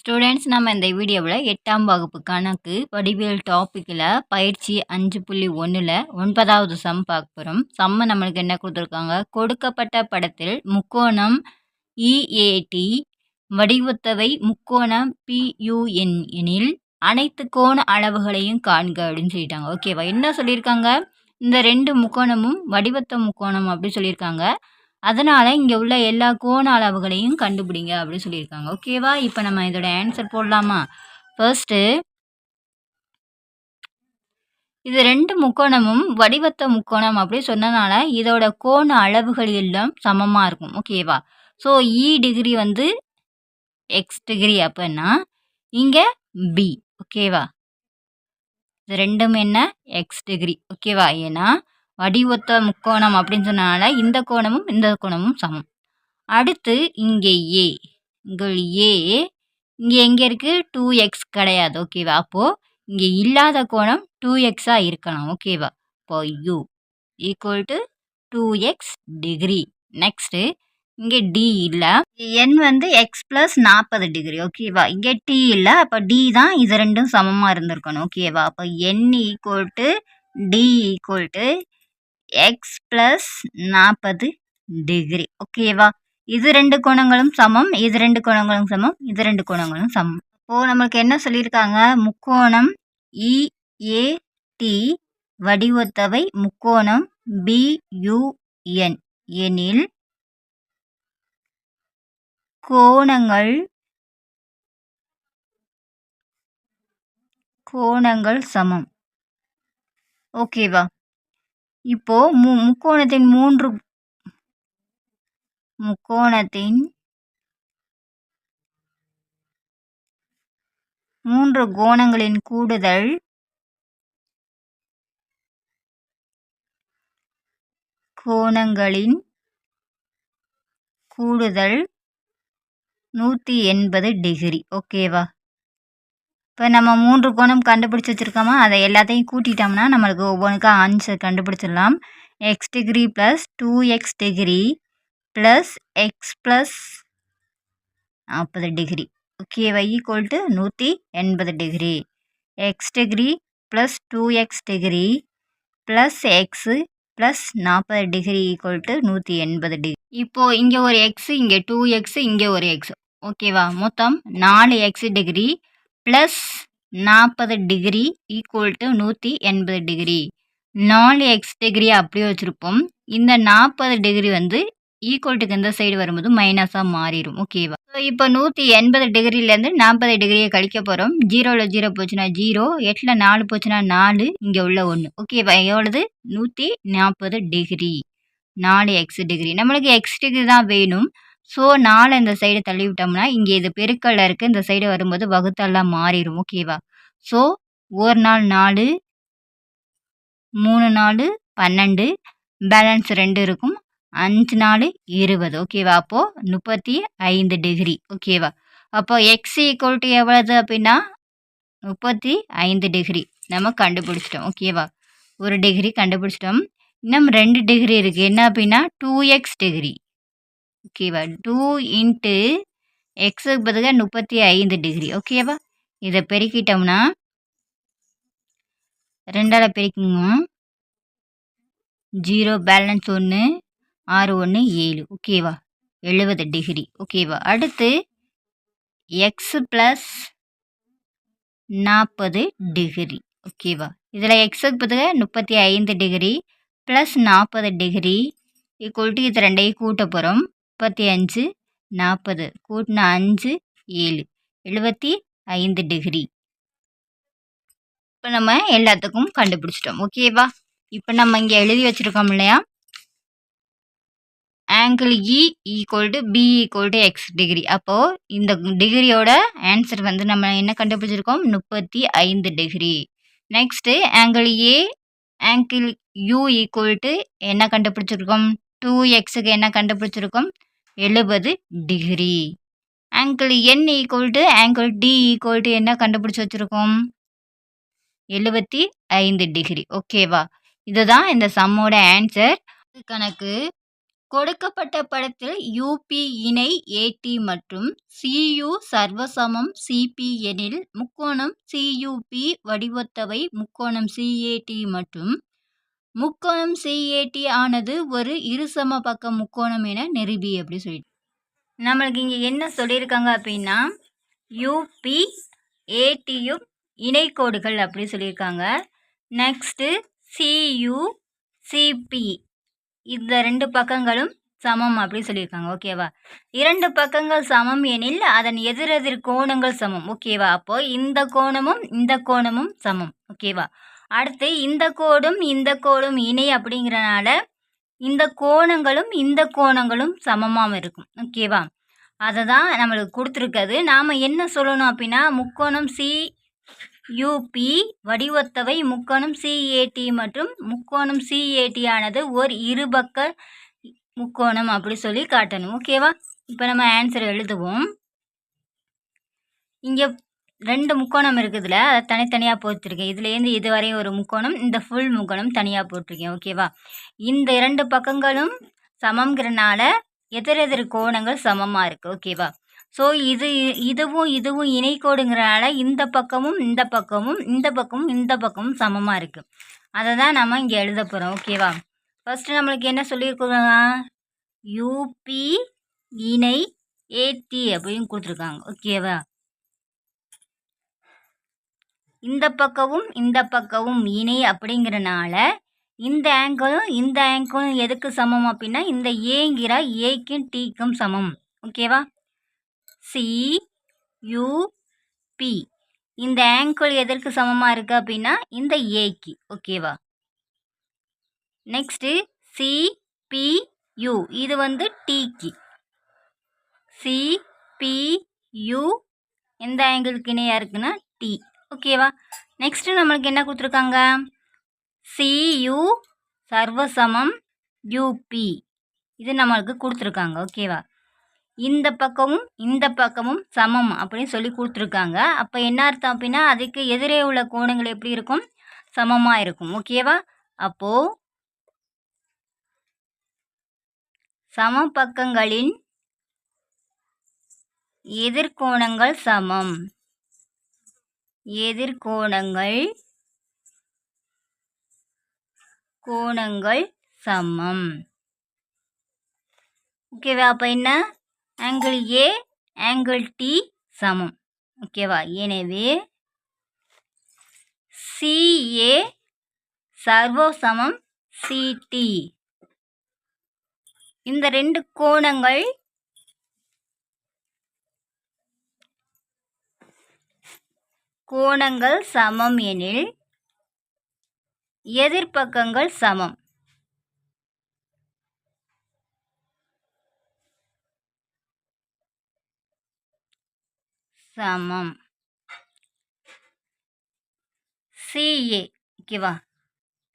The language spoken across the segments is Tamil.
ஸ்டூடெண்ட்ஸ் நம்ம இந்த வீடியோவில் எட்டாம் வகுப்பு கணக்கு வடிவியல் டாப்பிக்கில் பயிற்சி அஞ்சு புள்ளி ஒன்றில் ஒன்பதாவது சம் பார்க்க போகிறோம் சம்மு நம்மளுக்கு என்ன கொடுத்துருக்காங்க? கொடுக்கப்பட்ட படத்தில் முக்கோணம் இஏடி வடிவத்தவை முக்கோணம் பியூஎன் எனில் அனைத்து கோண அளவுகளையும் காண்க அப்படின்னு சொல்லிட்டாங்க. ஓகேவா என்ன சொல்லியிருக்காங்க? இந்த ரெண்டு முக்கோணமும் வடிவத்த முக்கோணம் அப்படி சொல்லியிருக்காங்க. அதனால் இங்கே உள்ள எல்லா கோண அளவுகளையும் கண்டுபிடிங்க அப்படின்னு சொல்லியிருக்காங்க. ஓகேவா இப்போ நம்ம இதோட ஆன்சர் போடலாமா? ஃபர்ஸ்ட்டு இது ரெண்டு முக்கோணமும் வடிவத்த முக்கோணம் அப்படி சொன்னனால இதோட கோண அளவுகள் எல்லாம் சமமாக இருக்கும். ஓகேவா ஸோ இ டிகிரி வந்து எக்ஸ் டிகிரி அப்படின்னா இங்கே பி ஓகேவா இது ரெண்டும் என்ன? எக்ஸ் டிகிரி ஓகேவா ஏன்னா வடிவொத்த முக்கோணம் அப்படின்னு சொன்னனால இந்த கோணமும் இந்த கோணமும் சமம். அடுத்து இங்கே ஏ இங்கே ஏ இங்கே எங்கே இருக்குது டூ எக்ஸ் கிடையாது. ஓகேவா அப்போது இங்கே இல்லாத கோணம் டூ எக்ஸாக இருக்கலாம். ஓகேவா இப்போ U equal to two X degree next இங்கே டி இல்லை. என் வந்து எக்ஸ் ப்ளஸ் நாற்பது டிகிரி ஓகேவா இங்கே டி இல்லை. அப்போ டி தான் இது ரெண்டும் சமமாக இருந்திருக்கணும். ஓகேவா அப்போ N equal to D equal to X plus நாற்பது டிகிரி ஓகேவா இது ரெண்டு கோணங்களும் சமம் இது ரெண்டு கோணங்களும் சமம் இது ரெண்டு கோணங்களும் சமம். இப்போது நம்மளுக்கு என்ன சொல்லியிருக்காங்க? முக்கோணம் இஏடி வடிவத்தவை முக்கோணம் பியூஎன் எனில் கோணங்கள் கோணங்கள் சமம். ஓகேவா இப்போ மு முக்கோணத்தின் மூன்று முக்கோணத்தின் மூன்று கோணங்களின் கூடுதல் கோணங்களின் கூடுதல் நூற்றி எண்பது டிகிரி. ஓகேவா? இப்போ நம்ம மூன்று கோணம் கண்டுபிடிச்சி வச்சுருக்கோமா அதை எல்லாத்தையும் கூட்டிட்டோம்னா நம்மளுக்கு ஒவ்வொன்றுக்கும் ஆன்சர் கண்டுபிடிச்சிடலாம். X degree plus two X degree plus X plus நாற்பது டிகிரி ஓகேவா ஈக்குவல் டு நூற்றி எண்பது degree X degree plus two X degree plus X plus நாற்பது டிகிரி ஈக்குவல் டு நூற்றி எண்பது டிகிரி இப்போது இங்கே ஒரு எக்ஸு இங்கே டூ எக்ஸு இங்கே ஒரு எக்ஸு ஓகேவா மொத்தம் நாலு எக்ஸ் டிகிரி ப்ளஸ் நாற்பது டிகிரி ஈக்குவல் டு நூற்றி எண்பது டிகிரி நாலு எக்ஸ் டிகிரி அப்படியே வச்சுருப்போம். இந்த நாற்பது டிகிரி வந்து ஈக்குவல்ட்டுக்கு இந்த சைடு வரும்போது மைனஸாக மாறிடும். ஓகேவா ஸோ இப்போ நூற்றி எண்பது டிகிரிலேருந்து நாற்பது டிகிரியை கழிக்க போகிறோம் ஜீரோவில் ஜீரோ போச்சுன்னா ஜீரோ எட்டில் நாலு போச்சுன்னா நாலு இங்கே உள்ள ஒன்று ஓகேவா எவ்வளவு? நூற்றி நாற்பது டிகிரி நாலு எக்ஸ் டிகிரி நம்மளுக்கு எக்ஸ் டிகிரி தான் வேணும். ஸோ நாலு இந்த சைடு தள்ளி விட்டோம்னா இங்கே இது பெருக்கல்ல இருக்குது இந்த சைடு வரும்போது வகுத்தெல்லாம் மாறிடும் ஓகேவா ஸோ ஒரு நாள் நாலு மூணு நாலு பன்னெண்டு பேலன்ஸ் ரெண்டு இருக்கும். அஞ்சு நாலு இருபது. ஓகேவா அப்போது முப்பத்தி ஐந்து டிகிரி ஓகேவா அப்போ எக்ஸ் ஈக்குவல் டு எவ்வளவு அப்படின்னா முப்பத்தி ஐந்து டிகிரி நம்ம கண்டுபிடிச்சிட்டோம். ஓகேவா ஒரு டிகிரி கண்டுபிடிச்சிட்டோம். இன்னும் ரெண்டு டிகிரி இருக்குது என்ன அப்படின்னா டூ எக்ஸ் டிகிரி ஓகேவா டூ இன்ட்டு எக்ஸுக்கு பதிலாக முப்பத்தி ஐந்து டிகிரி ஓகேவா இதை பெருக்கிட்டோம்னா ரெண்டால் பெருக்குங்க. ஜீரோ பேலன்ஸ் ஒன்று ஆறு ஒன்று ஏழு. ஓகேவா எழுபது டிகிரி ஓகேவா அடுத்து எக்ஸ் ப்ளஸ் நாற்பது டிகிரி ஓகேவா இதில் எக்ஸுக்கு பதிலாக முப்பத்தி ஐந்து டிகிரி ப்ளஸ் நாற்பது டிகிரி ஈக்குவல் இது ரெண்டையும் கூட்ட போகிறோம் முப்பத்தி அஞ்சு நாற்பது கூட்டினா அஞ்சு ஏழு. எழுபத்தி ஐந்து டிகிரி. இப்போ நம்ம எல்லாத்துக்கும் கண்டுபிடிச்சிட்டோம். ஓகேவா இப்போ நம்ம இங்கே எழுதி வச்சுருக்கோம் இல்லையா? Angle E equal to B equal to X degree அப்போது இந்த டிகிரியோட ஆன்சர் வந்து நம்ம என்ன கண்டுபிடிச்சிருக்கோம்? முப்பத்தி ஐந்து degree next angle A angle U equal to என்ன கண்டுபிடிச்சிருக்கோம்? டூ எக்ஸுக்கு என்ன கண்டுபிடிச்சிருக்கோம்? எழுபது degree angle N equal to angle D equal to என்ன கண்டுபிடிச்சி வச்சுருக்கோம்? எழுபத்தி ஐந்து டிகிரி ஓகேவா இதுதான் இந்த சம்மோட ஆன்சர் கணக்கு. கொடுக்கப்பட்ட படத்தில் யூபி இணை ஏடி மற்றும் சியு சர்வசமம் சிபி எனில் முக்கோணம் சியுபி வடிவத்தவை முக்கோணம் சிஏடி மற்றும் முக்கோணம் சிஏடி ஆனது ஒரு இருசம பக்க முக்கோணம் என நிரூபி அப்படி சொல்லிட்டு நம்மளுக்கு இங்கே என்ன சொல்லியிருக்காங்க அப்படின்னா யூபி ஏடியும் இணைக்கோடுகள் அப்படி சொல்லியிருக்காங்க. நெக்ஸ்ட்டு சியு சிபி இந்த ரெண்டு பக்கங்களும் சமம் அப்படி சொல்லியிருக்காங்க. ஓகேவா இரண்டு பக்கங்கள் சமம் எனில் அதன் எதிரெதிர் கோணங்கள் சமம். ஓகேவா அப்போது இந்த கோணமும் இந்த கோணமும் சமம். ஓகேவா அடுத்து இந்த கோடும் இந்த கோடும் இணை அப்படிங்கிறனால இந்த கோணங்களும் இந்த கோணங்களும் சமமாக இருக்கும். ஓகேவா அதை தான் நம்மளுக்கு கொடுத்துருக்குது நாம் என்ன சொல்லணும் அப்படின்னா முக்கோணம் சி யூபி வடிவத்தவை முக்கோணம் சிஏடி மற்றும் முக்கோணம் சிஏடி ஆனது ஒரு இருபக்க முக்கோணம் அப்படி சொல்லி காட்டணும். ஓகேவா இப்போ நம்ம ஆன்சர் எழுதுவோம். இங்கே ரெண்டு முக்கோணம் இருக்குதுல அதை தனித்தனியாக போட்டிருக்கேன். இதுலேருந்து இதுவரையும் ஒரு முக்கோணம் இந்த ஃபுல் முக்கோணம் தனியாக போட்டிருக்கேன் ஓகேவா இந்த இரண்டு பக்கங்களும் சமங்கிறனால எதிரெதிர் கோணங்கள் சமமாக இருக்குது ஓகேவா ஸோ இது இதுவும் இதுவும் இணைக்கோடுங்கிறனால இந்த பக்கமும் இந்த பக்கமும் இந்த பக்கமும் இந்த பக்கமும் சமமாக இருக்குது அதை தான் நம்ம இங்கே எழுத போகிறோம் ஓகேவா ஃபஸ்ட்டு நம்மளுக்கு என்ன சொல்லியிருக்கோங்க யூபி இணை ஏடி அப்படின்னு கொடுத்துருக்காங்க ஓகேவா இந்த பக்கமும் இந்த பக்கமும் இணை அப்படிங்கிறனால இந்த ஆங்கிளும் இந்த ஆங்கிளும் எதுக்கு சமம் அப்படின்னா இந்த ஏங்கிற ஏக்கும் டீக்கும் சமம். ஓகேவா சி யூ பி இந்த ஆங்கிள் எதற்கு சமமாக இருக்குது அப்படின்னா இந்த ஏக்கு ஓகேவா நெக்ஸ்ட்டு சிபியூ இது வந்து டிக்கு சி எந்த ஆங்கிளுக்கு இணையாக இருக்குன்னா டி ஓகேவா நெக்ஸ்ட்டு நம்மளுக்கு என்ன கொடுத்துருக்காங்க? சியு சர்வசமம் யூபி இது நம்மளுக்கு கொடுத்துருக்காங்க. ஓகேவா இந்த பக்கமும் இந்த பக்கமும் சமம் அப்படின்னு சொல்லி கொடுத்துருக்காங்க. அப்போ என்ன அர்த்தம் அப்படின்னா அதுக்கு எதிரே உள்ள கோணங்கள் எப்படி இருக்கும்? சமமாக இருக்கும். ஓகேவா அப்போது சம பக்கங்களின் எதிர்கோணங்கள் சமம். எதிர்கோணங்கள். கோணங்கள் சமம். ஓகேவா அப்போ என்ன? ஆங்கிள் ஏ ஆங்கிள் டி சமம். ஓகேவா எனவே சிஏ சர்வோ சமம் சிடி இந்த ரெண்டு கோணங்கள் கோணங்கள் சமம் எனில் எதிர்ப்பக்கங்கள் சமம். சமம். சிஏ ஓகேவா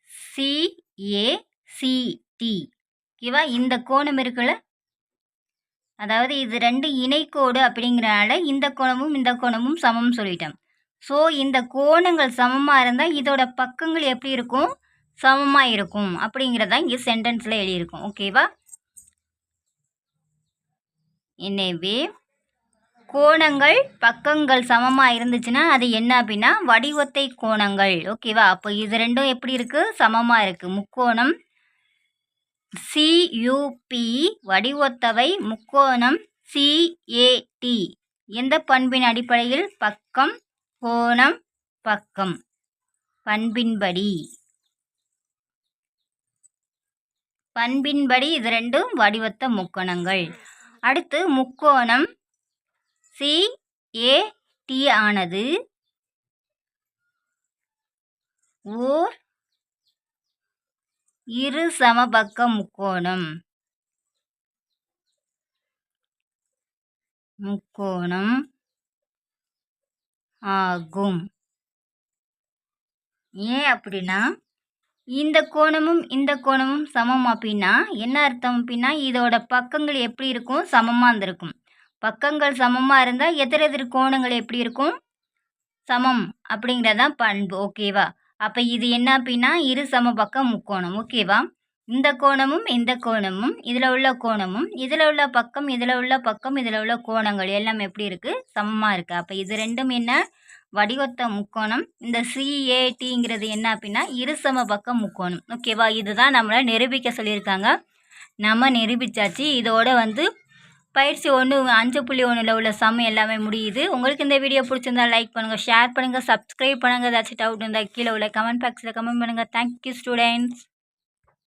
சிஏ சிடி ஓகேவா இந்த கோணம் இருக்குல்ல? அதாவது இது ரெண்டு இணைக்கோடு அப்படிங்கிறனால இந்த கோணமும் இந்த கோணமும் சமம் சொல்லிட்டோம். ஸோ இந்த கோணங்கள் சமமாக இருந்தால் இதோட பக்கங்கள் எப்படி இருக்கும்? சமமாக இருக்கும். அப்படிங்கிறதா இங்கே சென்டென்ஸில் எழுதியிருக்கும். ஓகேவா எனவே கோணங்கள் பக்கங்கள் சமமாக இருந்துச்சுன்னா அது என்ன அப்படின்னா வடிவத்தை கோணங்கள். ஓகேவா அப்போ இது ரெண்டும் எப்படி இருக்குது சமமாக இருக்குது முக்கோணம் சியூபி வடிவத்தவை முக்கோணம் சிஏடி எந்த பண்பின் அடிப்படையில்? பக்கம் கோணம் பக்கம். பண்பின்படி. பண்பின்படி இது ரெண்டும் வடிவத்த முக்கோணங்கள். அடுத்து முக்கோணம் சி ஏ டி ஆனது ஓர் இரு சமபக்க முக்கோணம். முக்கோணம் ஆகும். ஏன் அப்படின்னா இந்த கோணமும் இந்த கோணமும் சமம் அப்படின்னா என்ன அர்த்தம் அப்படின்னா இதோட பக்கங்கள் எப்படி இருக்கும்? சமமாக இருந்திருக்கும். பக்கங்கள் சமமாக இருந்தால் எதிரெதிர் எதிர் கோணங்கள் எப்படி இருக்கும்? சமம் அப்படிங்கிறதான் பண்பு. ஓகேவா? அப்போ இது என்ன அப்படின்னா இரு சம பக்கம் முக்கோணம். ஓகேவா? இந்த கோணமும் இந்த கோணமும் இதில் உள்ள கோணமும் இதில் உள்ள பக்கம் இதில் உள்ள பக்கம் இதில் உள்ள கோணங்கள் எல்லாம் எப்படி இருக்குது சமமாக இருக்குது அப்போ இது ரெண்டும் என்ன? வடிவத்த முக்கோணம். இந்த சிஏடிங்கிறது என்ன அப்படின்னா இருசம பக்கம் முக்கோணம். ஓகேவா இதுதான் நம்மளை நிரூபிக்க சொல்லியிருக்காங்க. நம்ம நிரூபித்தாச்சு இதோட வந்து பயிற்சி ஒன்று அஞ்சு புள்ளி ஒன்றில் உள்ள சம் எல்லாமே முடியுது. உங்களுக்கு இந்த வீடியோ பிடிச்சிருந்தா லைக் பண்ணுங்கள் ஷேர் பண்ணுங்கள் சப்ஸ்கிரைப் பண்ணுங்கள் ஏதாச்சும் டவுட் இருந்தால் கீழே உள்ள கமெண்ட் பாக்ஸில் கமெண்ட் பண்ணுங்கள் தேங்க்யூ ஸ்டூடெண்ட்ஸ்